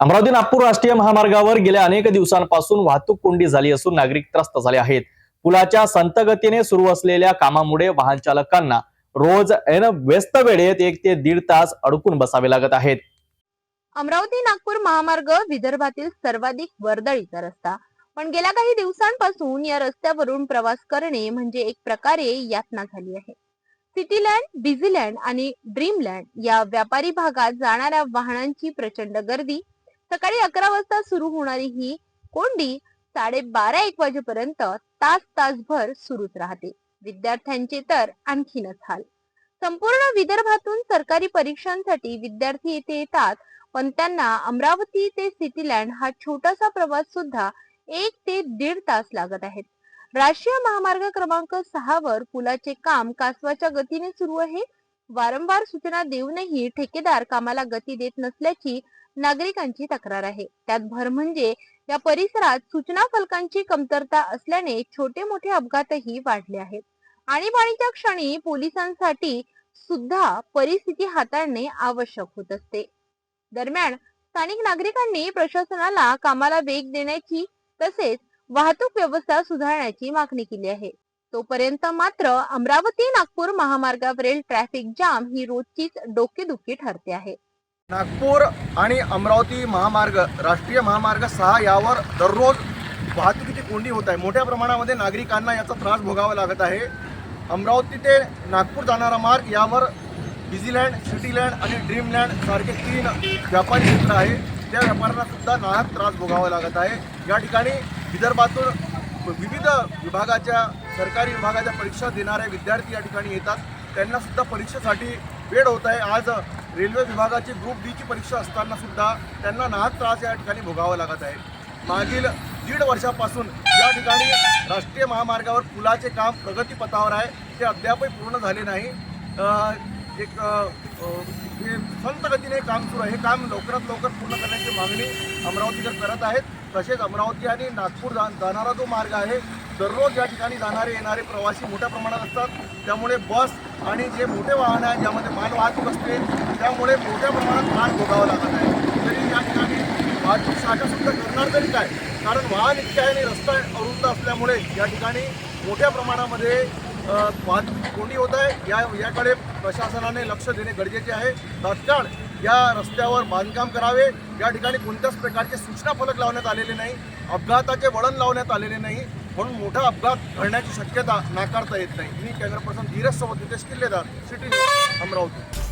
अमरावती नागपूर राष्ट्रीय महामार्गावर गेल्या अनेक दिवसांपासून वाहतूक कोंडी झाली असून नागरिक त्रस्त झाले आहेत. पुलाच्या संत गतीने सुरू असलेल्या कामामुळे वाहन चालकांना रोज ऐन व्यस्त वेळेत एक ते दीड तास अडकून बसावे लागत आहेत. अमरावती नागपूर महामार्ग विदर्भातील सर्वाधिक वर्दळीचा रस्ता. पण गेल्या काही दिवसांपासून या रस्त्यावरून प्रवास करणे म्हणजे एक प्रकारे यातना झाली आहे. सिटीलँड बिझीलँड आणि ड्रीमलँड या व्यापारी भागात जाणाऱ्या वाहनांची प्रचंड गर्दी सकाळी अकरा वाजता सुरू होणारी ही कोंडी साडेबारा एक वाजेपर्यंत तास तासभर सुरूच राहते. विद्यार्थ्यांचे तर आणखीनच हाल. संपूर्ण विदर्भातून सरकारी परीक्षांसाठी विद्यार्थी येथे येतात पण त्यांना अमरावती ते सिटीलँड हा छोटासा प्रवास सुद्धा एक ते दीड तास लागत आहेत. राष्ट्रीय महामार्ग क्रमांक सहा वर पुलाचे काम कासवाच्या गतीने सुरू आहे. वारंवार सूचना देऊनही ठेकेदार कामाला गती देत नसल्याची नागरिकांची तक्रार आहे. त्यात भर म्हणजे या परिसरात सूचना फलकांची कमतरता असल्याने छोटे मोठे अपघातही वाढले आहेत. आणीबाणीच्या क्षणी पोलिसांसाठी सुद्धा परिस्थिती हाताळणे आवश्यक होत असते. दरम्यान स्थानिक नागरिकांनी प्रशासनाला कामाला वेग देण्याची तसेच वाहतूक व्यवस्था सुधारण्याची मागणी केली आहे. तोपर्यंत मात्र अमरावती नागपूर महामार्गावरील ट्रॅफिक जाम ही रोजचीच डोकेदुखी ठरते आहे. नागपूर आणि अमरावती महामार्ग राष्ट्रीय महामार्ग सहा यावर दररोज वाहतुकीची कोंडी होत आहे. मोठ्या प्रमाणामध्ये नागरिकांना याचा त्रास भोगावा लागत आहे. अमरावती ते नागपूर जाणारा मार्ग यावर बिझीलँड सिटीलँड आणि ड्रीमलँड सारखे तीन व्यापारी क्षेत्र आहे. त्या व्यापाऱ्यांना सुद्धा नाहक त्रास भोगावा लागत आहे. या ठिकाणी विदर्भातून विविध विभागाच्या सरकारी विभागाच्या परीक्षा देणारे विद्यार्थी या ठिकाणी येतात. त्यांना सुद्धा परीक्षेसाठी वेळ होत आहे. आज रेल्वे विभागाची ग्रुप डीची परीक्षा असताना सुद्धा त्यांना नाहक त्रास या ठिकाणी भोगावा लागत आहे. मागील दीड वर्षापासून या ठिकाणी राष्ट्रीय महामार्गावर पुलाचे काम प्रगतीपथावर आहे. ते अद्यापही पूर्ण झाले नाही. एक हे संत गतीने काम सुरू आहे. हे काम लवकरात लवकर पूर्ण करण्याची मागणी अमरावतीकर करत आहेत. तसेच अमरावती आणि नागपूर जा जाणारा जो मार्ग आहे दररोज या ठिकाणी जाणारे येणारे प्रवासी मोठ्या प्रमाणात असतात. त्यामुळे बस आणि जे मोठे वाहन आहे ज्यामध्ये मालवाहतूक असते त्यामुळे मोठ्या प्रमाणात त्रास भोगावा लागत आहे. तरी या ठिकाणी वाहतूक शाखासुद्धा करणार तरी काय? कारण वाहन इतके आहे आणि रस्ता अरुंद असल्यामुळे या ठिकाणी मोठ्या प्रमाणामध्ये वाहतूक कोंडी होत आहे. या याकडे प्रशासनाने लक्ष देणे गरजेचे आहे. तात्काळ या रस्त्यावर बांधकाम करावे. या ठिकाणी कोणत्याच प्रकारचे सूचना फलक लावण्यात आलेले नाही. अपघाताचे वळण लावण्यात आलेले नाही. म्हणून मोठा अपघात घडण्याची शक्यता नाकारता येत नाही. मी कॅमेरा पर्सन धीरज सोबत नितेश किल्लेदार सिटी अमरावती.